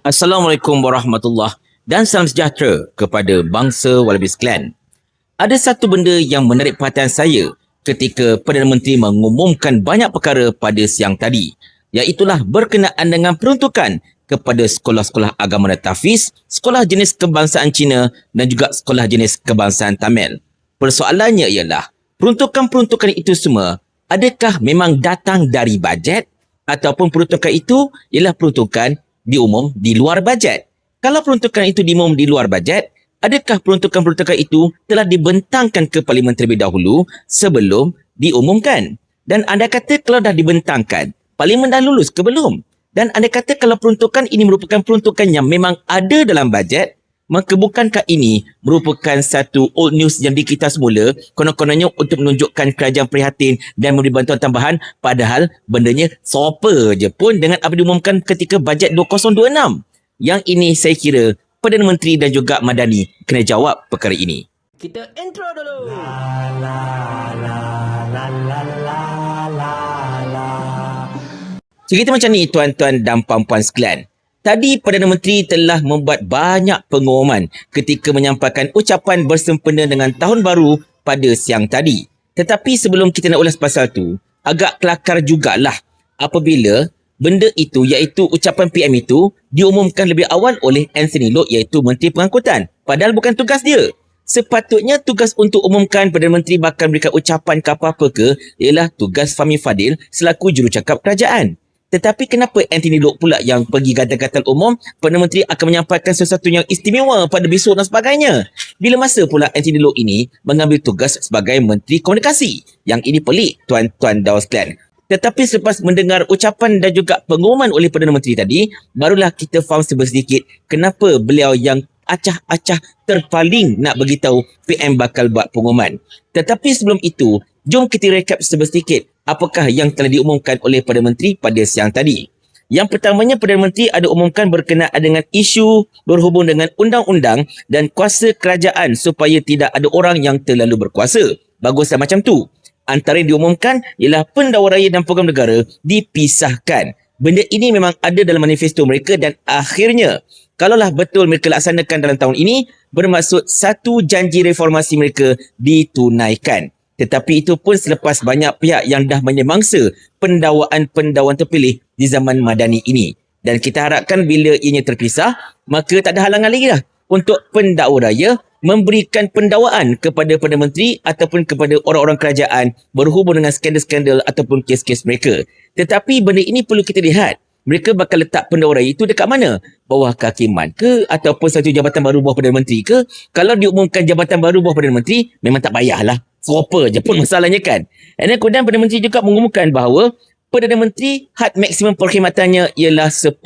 Assalamualaikum warahmatullahi dan salam sejahtera kepada bangsa Wallaby sekalian. Ada satu benda yang menarik perhatian saya ketika Perdana Menteri mengumumkan banyak perkara pada siang tadi, iaitulah berkenaan dengan peruntukan kepada sekolah-sekolah agama dan tafiz, sekolah jenis kebangsaan Cina dan juga sekolah jenis kebangsaan Tamil. Persoalannya ialah, peruntukan-peruntukan itu semua adakah memang datang dari bajet ataupun peruntukan itu ialah peruntukan diumum di luar bajet? Kalau peruntukan itu diumum di luar bajet, adakah peruntukan-peruntukan itu telah dibentangkan ke parlimen terlebih dahulu sebelum diumumkan? Dan anda kata kalau dah dibentangkan, parlimen dah lulus ke belum? Dan anda kata kalau peruntukan ini merupakan peruntukan yang memang ada dalam bajet, maka bukankah ini merupakan satu old news yang dikita semula konon-kononnya untuk menunjukkan kerajaan prihatin dan memberi bantuan tambahan padahal bendanya sopa je pun dengan apa diumumkan ketika bajet 2026 yang ini saya kira Perdana Menteri dan juga Madani kena jawab perkara ini. Kita intro dulu. Cerita macam ni tuan-tuan dan puan-puan sekalian. Tadi Perdana Menteri telah membuat banyak pengumuman ketika menyampaikan ucapan bersempena dengan Tahun Baru pada siang tadi. Tetapi sebelum kita nak ulas pasal tu, agak kelakar jugalah apabila benda itu iaitu ucapan PM itu diumumkan lebih awal oleh Anthony Loke iaitu Menteri Pengangkutan. Padahal bukan tugas dia. Sepatutnya tugas untuk umumkan Perdana Menteri bakal memberikan ucapan ke apa-apa ke ialah tugas Fahmi Fadil selaku jurucakap kerajaan. Tetapi kenapa Anthony Loke pula yang pergi gatal-gatal umum, Perdana Menteri akan menyampaikan sesuatu yang istimewa pada besok dan sebagainya. Bila masa pula Anthony Loke ini mengambil tugas sebagai Menteri Komunikasi? Yang ini pelik, tuan-tuan dan sekalian. Tetapi selepas mendengar ucapan dan juga pengumuman oleh Perdana Menteri tadi, barulah kita faham sedikit kenapa beliau yang acah-acah terpaling nak beritahu PM bakal buat pengumuman. Tetapi sebelum itu, jom kita rekap sedikit apakah yang telah diumumkan oleh Perdana Menteri pada siang tadi. Yang pertamanya Perdana Menteri ada umumkan berkenaan dengan isu berhubung dengan undang-undang dan kuasa kerajaan supaya tidak ada orang yang terlalu berkuasa. Baguslah macam tu antara yang diumumkan ialah pendakwa raya dan program negara dipisahkan. Benda ini memang ada dalam manifesto mereka dan akhirnya kalaulah betul mereka laksanakan dalam tahun ini bermaksud satu janji reformasi mereka ditunaikan. Tetapi itu pun selepas banyak pihak yang dah menyemangsa pendawaan-pendawaan terpilih di zaman Madani ini. Dan kita harapkan bila ianya terpisah, maka tak ada halangan lagi lah untuk pendakwa raya memberikan pendawaan kepada Perdana Menteri ataupun kepada orang-orang kerajaan berhubung dengan skandal-skandal ataupun kes-kes mereka. Tetapi benda ini perlu kita lihat. Mereka bakal letak pendakwa raya itu dekat mana? Bawah kehakiman ke? Ataupun satu jabatan baru bawah Perdana Menteri ke? Kalau diumumkan jabatan baru bawah Perdana Menteri, memang tak payahlah. Serupa je pun masalahnya kan. Dan kemudian Perdana Menteri juga mengumumkan bahawa Perdana Menteri had maksimum perkhidmatannya ialah 10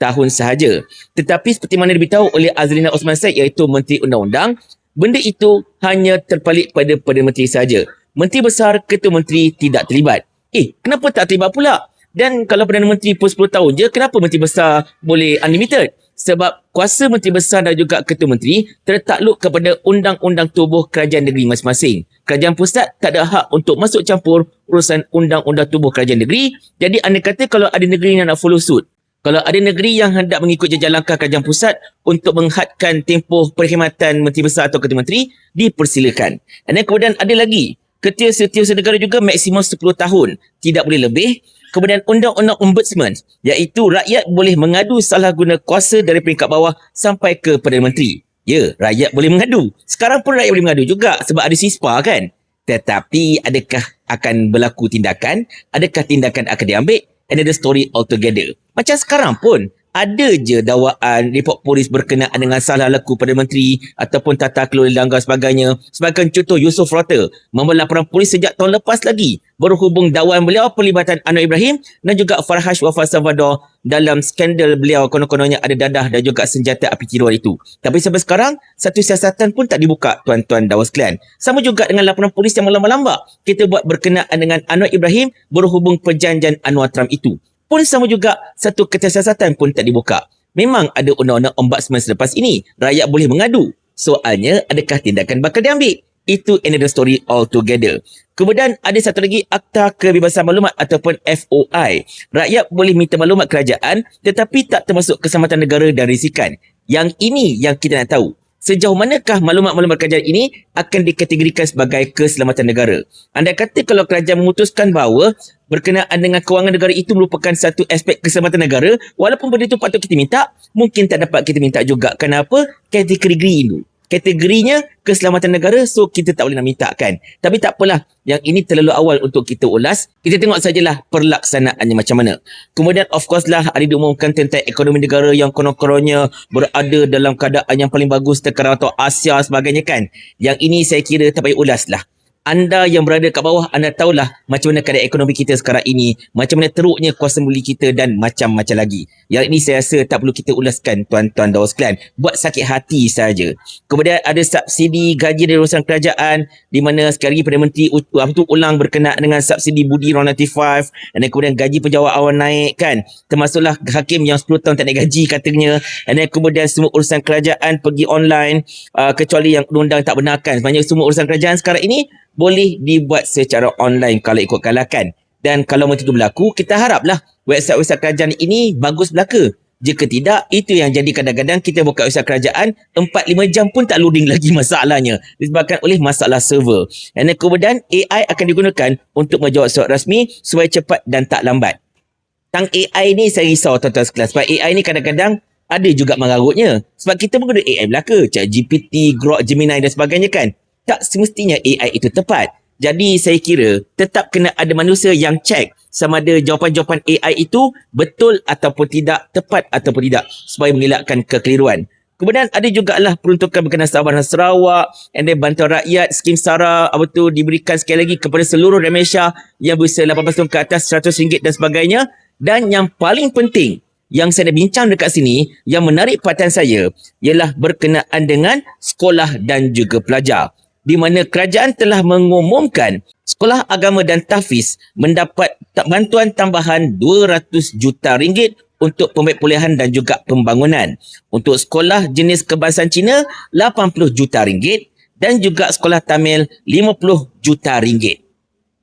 tahun sahaja. Tetapi seperti mana diberitahu oleh Azlina Osman Said iaitu Menteri Undang-Undang, benda itu hanya terpalit pada Perdana Menteri sahaja. Menteri Besar, Ketua Menteri tidak terlibat. Eh, kenapa tak terlibat pula? Dan kalau Perdana Menteri pun 10 tahun je, kenapa Menteri Besar boleh unlimited? Sebab kuasa Menteri Besar dan juga Ketua Menteri tertakluk kepada undang-undang tubuh kerajaan negeri masing-masing. Kerajaan pusat tak ada hak untuk masuk campur urusan undang-undang tubuh kerajaan negeri. Jadi anda kata kalau ada negeri yang nak follow suit, kalau ada negeri yang hendak mengikut jejak langkah kerajaan pusat untuk menghadkan tempoh perkhidmatan Menteri Besar atau Ketua Menteri, dipersilakan. Dan kemudian ada lagi, ketua setiausaha negara juga maksimum 10 tahun. Tidak boleh lebih. Kemudian undang-undang ombudsman, iaitu rakyat boleh mengadu salah guna kuasa dari peringkat bawah sampai ke Perdana Menteri. Ya, rakyat boleh mengadu. Sekarang pun rakyat boleh mengadu juga sebab ada sispa kan. Tetapi adakah akan berlaku tindakan? Adakah tindakan akan diambil? Another story altogether. Macam sekarang pun, ada je dakwaan report polis berkenaan dengan salah laku pada menteri ataupun tata kelola langgar sebagainya. Sebagai contoh Yusof Rota membuat laporan polis sejak tahun lepas lagi berhubung dakwaan beliau pelibatan Anwar Ibrahim dan juga Farhash Wafat Salvador dalam skandal beliau konon-kononnya ada dadah dan juga senjata api tiruan itu. Tapi sampai sekarang, satu siasatan pun tak dibuka tuan-tuan dan sekalian. Sama juga dengan laporan polis yang melambak-lambak kita buat berkenaan dengan Anwar Ibrahim berhubung perjanjian Anwar Trump itu pun sama juga satu kesiasatan pun tak dibuka. Memang ada undang-undang ombudsman selepas ini. Rakyat boleh mengadu. Soalnya, adakah tindakan bakal diambil? Itu another story altogether. Kemudian ada satu lagi Akta Kebebasan Maklumat ataupun FOI. Rakyat boleh minta maklumat kerajaan tetapi tak termasuk keselamatan negara dan risikan. Yang ini yang kita nak tahu. Sejauh manakah maklumat-maklumat kerajaan ini akan dikategorikan sebagai keselamatan negara? Anda kata kalau kerajaan memutuskan bahawa berkenaan dengan kewangan negara itu merupakan satu aspek keselamatan negara, walaupun benda itu patut kita minta, mungkin tak dapat kita minta juga. Kenapa? Kategori itu kategorinya keselamatan negara so kita tak boleh nak minta kan. Tapi tak apalah yang ini terlalu awal untuk kita ulas. Kita tengok sajalah perlaksanaannya macam mana. Kemudian of course lah ada diumumkan tentang ekonomi negara yang konon-kononnya berada dalam keadaan yang paling bagus tekan atau Asia sebagainya kan. Yang ini saya kira tak payah ulas lah anda yang berada kat bawah anda tahulah macam mana keadaan ekonomi kita sekarang ini macam mana teruknya kuasa beli kita dan macam-macam lagi. Yang ini saya rasa tak perlu kita ulaskan tuan-tuan dan sekalian. Buat sakit hati saja. Kemudian ada subsidi gaji dari urusan kerajaan di mana sekali lagi Perdana Menteri apa tu ulang berkenaan dengan subsidi budi RON 95 dan kemudian gaji pejabat awam naik kan? Termasuklah hakim yang 10 tahun tak naik gaji katanya. Dan kemudian semua urusan kerajaan pergi online uh, kecuali yang undang-undang tak benarkan. Sebenarnya semua urusan kerajaan sekarang ini boleh dibuat secara online kalau ikut kalakan. Dan kalau macam itu berlaku, kita haraplah website-website kerajaan ini bagus belaka. Jika tidak, itu yang jadi kadang-kadang kita buka website kerajaan 4-5 jam pun tak loading lagi masalahnya. Disebabkan oleh masalah server. Dan kemudian AI akan digunakan untuk menjawab surat rasmi supaya cepat dan tak lambat. Tang AI ni saya risau tuan-tuan sekelas. Sebab AI ni kadang-kadang ada juga mengarutnya. Sebab kita menggunakan AI belaka. Chat GPT, Grok, Gemini dan sebagainya kan tak semestinya AI itu tepat. Jadi saya kira tetap kena ada manusia yang cek sama ada jawapan-jawapan AI itu betul ataupun tidak, tepat ataupun tidak supaya mengelakkan kekeliruan. Kemudian ada juga lah peruntukan berkenaan Sabah dan Sarawak and then bantuan rakyat, skim SARA apa tu diberikan sekali lagi kepada seluruh Malaysia yang berusia 18 tahun ke atas RM100 dan sebagainya. Dan yang paling penting yang saya dah bincang dekat sini yang menarik perhatian saya ialah berkenaan dengan sekolah dan juga pelajar di mana kerajaan telah mengumumkan sekolah agama dan tahfiz mendapat bantuan tambahan 200 juta ringgit untuk pembaik pulihan dan juga pembangunan. Untuk sekolah jenis kebangsaan Cina 80 juta ringgit dan juga sekolah Tamil 50 juta ringgit.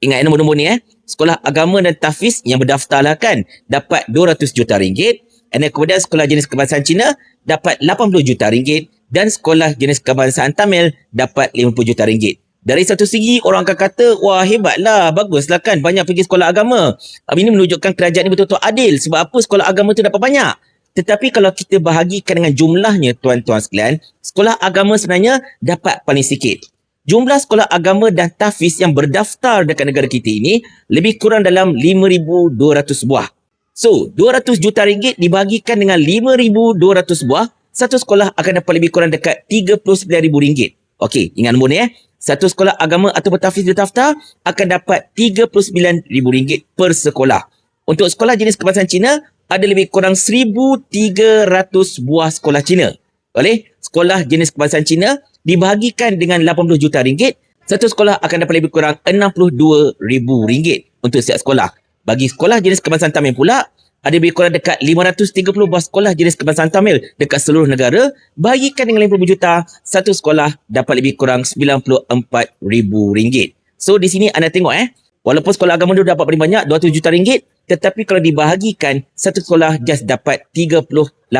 Ingat nombor-nombor ni eh. Sekolah agama dan tahfiz yang berdaftar lah kan dapat 200 juta ringgit. Dan kemudian sekolah jenis kebangsaan Cina dapat 80 juta ringgit dan sekolah jenis kebangsaan Tamil dapat 50 juta ringgit. Dari satu segi orang akan kata wah hebatlah baguslah kan banyak pergi sekolah agama. Ini menunjukkan kerajaan ini betul-betul adil sebab apa sekolah agama itu dapat banyak. Tetapi kalau kita bahagikan dengan jumlahnya tuan-tuan sekalian, sekolah agama sebenarnya dapat paling sikit. Jumlah sekolah agama dan tahfiz yang berdaftar dekat negara kita ini lebih kurang dalam 5,200 buah. So, 200 juta ringgit dibahagikan dengan 5,200 buah satu sekolah akan dapat lebih kurang dekat RM39,000. Okey, ingat nombor ni eh. Satu sekolah agama atau bertafiz di Tafta akan dapat RM39,000 per sekolah. Untuk sekolah jenis kebangsaan Cina, ada lebih kurang 1,300 buah sekolah Cina. Oleh sekolah jenis kebangsaan Cina dibahagikan dengan 80 juta ringgit, satu sekolah akan dapat lebih kurang RM62,000 untuk setiap sekolah. Bagi sekolah jenis kebangsaan Tamil pula, ada lebih kurang dekat 530 buah sekolah jenis kebangsaan Tamil dekat seluruh negara, bagikan dengan 50 juta, satu sekolah dapat lebih kurang RM94,000. So di sini anda tengok eh, walaupun sekolah agama dulu dapat paling banyak, 200 juta ringgit, tetapi kalau dibahagikan, satu sekolah just dapat RM38,000,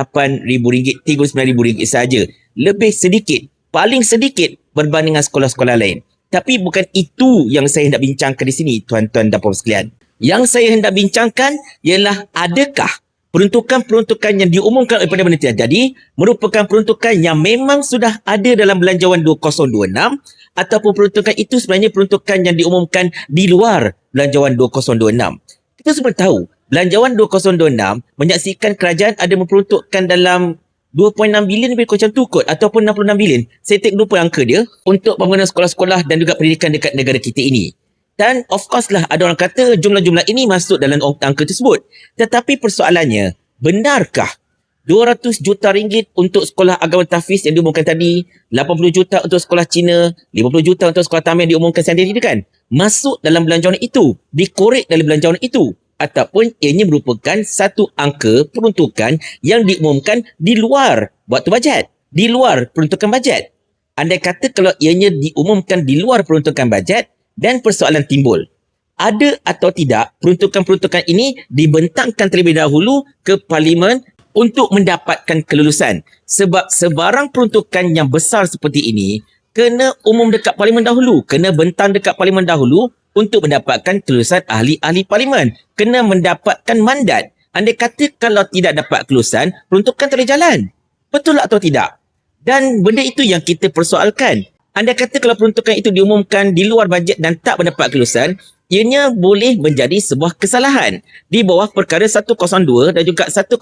RM39,000 saja. Lebih sedikit, paling sedikit berbanding dengan sekolah-sekolah lain. Tapi bukan itu yang saya hendak bincangkan di sini, tuan-tuan dan puan sekalian. Yang saya hendak bincangkan ialah adakah peruntukan-peruntukan yang diumumkan oleh Perdana Menteri jadi merupakan peruntukan yang memang sudah ada dalam belanjawan 2026 ataupun peruntukan itu sebenarnya peruntukan yang diumumkan di luar belanjawan 2026. Kita semua tahu belanjawan 2026 menyaksikan kerajaan ada memperuntukkan dalam 2.6 bilion lebih kurang macam tu kot ataupun 66 bilion. Saya take lupa angka dia untuk pembangunan sekolah-sekolah dan juga pendidikan dekat negara kita ini. Dan of course lah ada orang kata jumlah-jumlah ini masuk dalam angka tersebut. Tetapi persoalannya, benarkah 200 juta ringgit untuk sekolah agama tahfiz yang diumumkan tadi, 80 juta untuk sekolah Cina, 50 juta untuk sekolah Tamil yang diumumkan sendiri kan? Masuk dalam belanjawan itu, dikorek dalam belanjawan itu ataupun ianya merupakan satu angka peruntukan yang diumumkan di luar waktu bajet, di luar peruntukan bajet. Andai kata kalau ianya diumumkan di luar peruntukan bajet, Dan persoalan timbul. Ada atau tidak peruntukan-peruntukan ini dibentangkan terlebih dahulu ke Parlimen untuk mendapatkan kelulusan. Sebab sebarang peruntukan yang besar seperti ini kena umum dekat Parlimen dahulu. Kena bentang dekat Parlimen dahulu untuk mendapatkan kelulusan ahli-ahli Parlimen. Kena mendapatkan mandat. Anda kata kalau tidak dapat kelulusan, peruntukan tak boleh jalan. Betul atau tidak? Dan benda itu yang kita persoalkan. Anda kata kalau peruntukan itu diumumkan di luar bajet dan tak mendapat kelulusan, ianya boleh menjadi sebuah kesalahan di bawah perkara 102 dan juga 104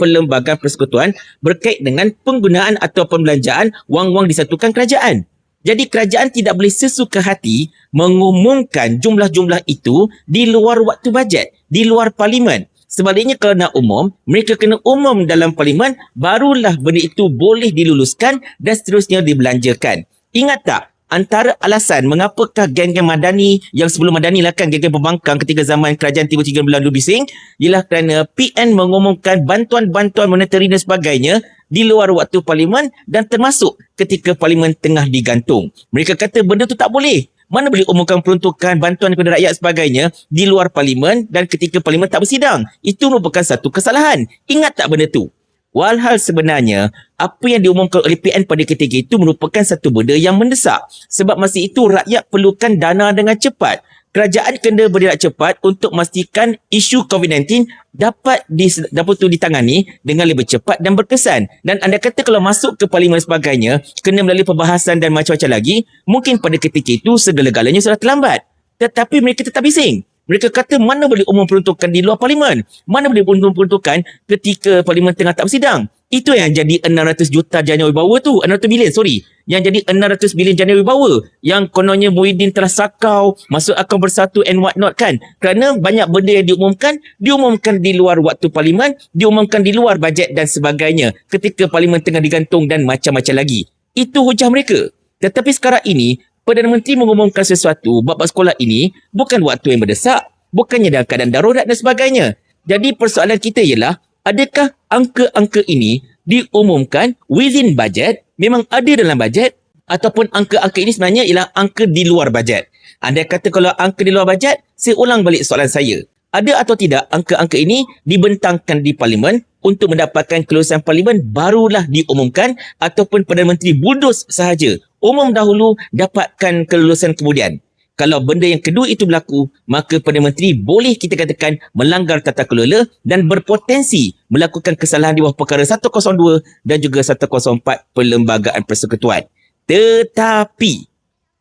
Perlembagaan Persekutuan berkait dengan penggunaan atau pembelanjaan wang-wang disatukan kerajaan. Jadi kerajaan tidak boleh sesuka hati mengumumkan jumlah-jumlah itu di luar waktu bajet, di luar parlimen. Sebaliknya kalau nak umum, mereka kena umum dalam parlimen, barulah benda itu boleh diluluskan dan seterusnya dibelanjakan. Ingat tak, antara alasan mengapakah geng-geng Madani yang sebelum Madani lah kan geng-geng pembangkang ketika zaman kerajaan Timur Tiga Bulan Bising ialah kerana PN mengumumkan bantuan-bantuan monetary dan sebagainya di luar waktu parlimen dan termasuk ketika parlimen tengah digantung. Mereka kata benda tu tak boleh. Mana boleh umumkan peruntukan bantuan kepada rakyat sebagainya di luar parlimen dan ketika parlimen tak bersidang. Itu merupakan satu kesalahan. Ingat tak benda tu? Walhal sebenarnya, apa yang diumumkan oleh PN pada ketika itu merupakan satu benda yang mendesak. Sebab masa itu rakyat perlukan dana dengan cepat kerajaan kena bergerak cepat untuk memastikan isu COVID-19 dapat di, dapat tu ditangani dengan lebih cepat dan berkesan. Dan anda kata kalau masuk ke parlimen sebagainya, kena melalui perbahasan dan macam-macam lagi, mungkin pada ketika itu segala-galanya sudah terlambat. Tetapi mereka tetap bising. Mereka kata mana boleh umum peruntukan di luar parlimen? Mana boleh umum peruntukan ketika parlimen tengah tak bersidang? Itu yang jadi 600 juta jana wibawa tu. 600 bilion, sorry. Yang jadi 600 bilion jana wibawa. Yang kononnya Muhyiddin telah sakau, masuk akun bersatu and what not kan. Kerana banyak benda yang diumumkan, diumumkan di luar waktu parlimen, diumumkan di luar bajet dan sebagainya. Ketika parlimen tengah digantung dan macam-macam lagi. Itu hujah mereka. Tetapi sekarang ini, Perdana Menteri mengumumkan sesuatu bab sekolah ini bukan waktu yang berdesak, bukannya dalam keadaan darurat dan sebagainya. Jadi persoalan kita ialah, adakah angka-angka ini diumumkan within budget, memang ada dalam budget, ataupun angka-angka ini sebenarnya ialah angka di luar budget. Anda kata kalau angka di luar budget, saya ulang balik soalan saya. Ada atau tidak angka-angka ini dibentangkan di parlimen untuk mendapatkan kelulusan parlimen barulah diumumkan ataupun Perdana Menteri bulldoze sahaja umum dahulu dapatkan kelulusan kemudian. Kalau benda yang kedua itu berlaku, maka Perdana Menteri boleh kita katakan melanggar tata kelola dan berpotensi melakukan kesalahan di bawah perkara 102 dan juga 104 Perlembagaan Persekutuan. Tetapi,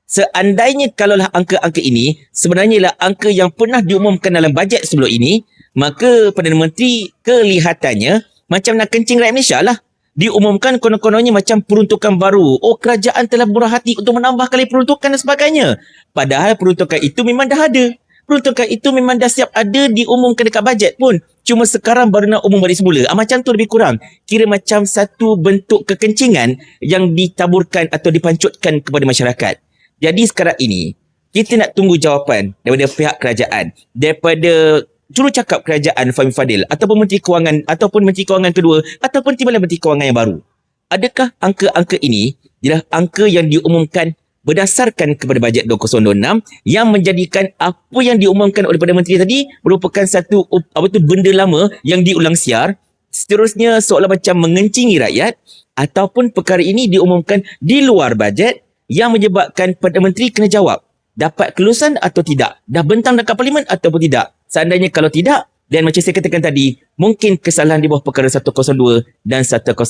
seandainya kalaulah angka-angka ini sebenarnya ialah angka yang pernah diumumkan dalam bajet sebelum ini, maka Perdana Menteri kelihatannya macam nak kencing rakyat Malaysia lah diumumkan konon-kononnya macam peruntukan baru. Oh, kerajaan telah murah hati untuk menambah kali peruntukan dan sebagainya. Padahal peruntukan itu memang dah ada. Peruntukan itu memang dah siap ada diumumkan dekat bajet pun. Cuma sekarang baru nak umum balik semula. Ah, macam tu lebih kurang. Kira macam satu bentuk kekencingan yang ditaburkan atau dipancutkan kepada masyarakat. Jadi sekarang ini, kita nak tunggu jawapan daripada pihak kerajaan. Daripada juru cakap kerajaan Fahmi Fadil ataupun Menteri Kewangan ataupun Menteri Kewangan kedua ataupun Timbalan Menteri Kewangan yang baru. Adakah angka-angka ini ialah angka yang diumumkan berdasarkan kepada bajet 2026 yang menjadikan apa yang diumumkan oleh Perdana Menteri tadi merupakan satu apa tu benda lama yang diulang siar seterusnya seolah macam mengencingi rakyat ataupun perkara ini diumumkan di luar bajet yang menyebabkan Perdana Menteri kena jawab dapat kelulusan atau tidak dah bentang dekat parlimen ataupun tidak Seandainya kalau tidak, dan macam saya katakan tadi, mungkin kesalahan di bawah perkara 102 dan 104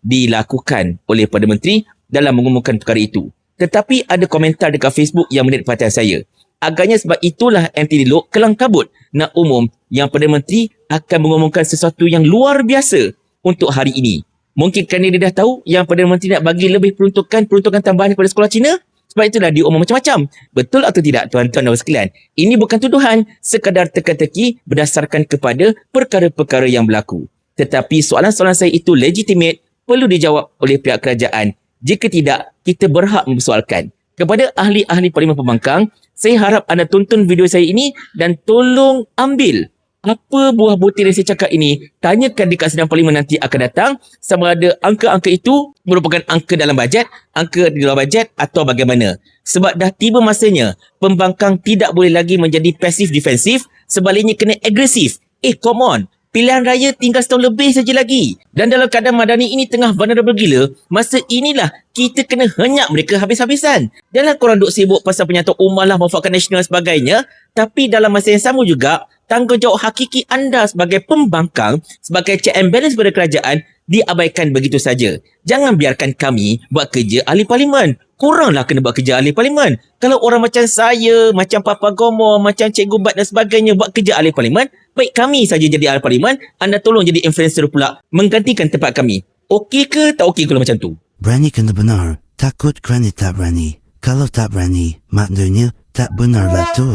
dilakukan oleh Perdana Menteri dalam mengumumkan perkara itu. Tetapi ada komentar dekat Facebook yang menarik perhatian saya. Agaknya sebab itulah MT Dilok kelang kabut nak umum yang Perdana Menteri akan mengumumkan sesuatu yang luar biasa untuk hari ini. Mungkin kerana dia dah tahu yang Perdana Menteri nak bagi lebih peruntukan peruntukan tambahan kepada sekolah Cina sebab itulah diumum macam-macam. Betul atau tidak tuan-tuan dan sekalian? Ini bukan tuduhan, sekadar teka-teki berdasarkan kepada perkara-perkara yang berlaku. Tetapi soalan-soalan saya itu legitimate, perlu dijawab oleh pihak kerajaan. Jika tidak, kita berhak mempersoalkan. Kepada ahli-ahli Parlimen Pembangkang, saya harap anda tonton video saya ini dan tolong ambil apa buah butir yang saya cakap ini, tanyakan dekat sidang parlimen nanti akan datang sama ada angka-angka itu merupakan angka dalam bajet, angka di luar bajet atau bagaimana. Sebab dah tiba masanya pembangkang tidak boleh lagi menjadi pasif defensif, sebaliknya kena agresif. Eh, come on. Pilihan raya tinggal setahun lebih saja lagi. Dan dalam keadaan Madani ini tengah vulnerable gila, masa inilah kita kena henyak mereka habis-habisan. Janganlah korang duk sibuk pasal penyatu umar lah manfaatkan nasional sebagainya. Tapi dalam masa yang sama juga, tanggungjawab hakiki anda sebagai pembangkang, sebagai check and balance pada kerajaan, diabaikan begitu saja. Jangan biarkan kami buat kerja ahli parlimen. Koranglah kena buat kerja ahli parlimen. Kalau orang macam saya, macam Papa Gomo, macam Cikgu Bat dan sebagainya buat kerja ahli parlimen, baik kami saja jadi ahli parlimen, anda tolong jadi influencer pula menggantikan tempat kami. Okey ke tak okey kalau macam tu? Berani kena benar. Takut kerana tak berani. Kalau tak berani, maknanya tak benar lah tu.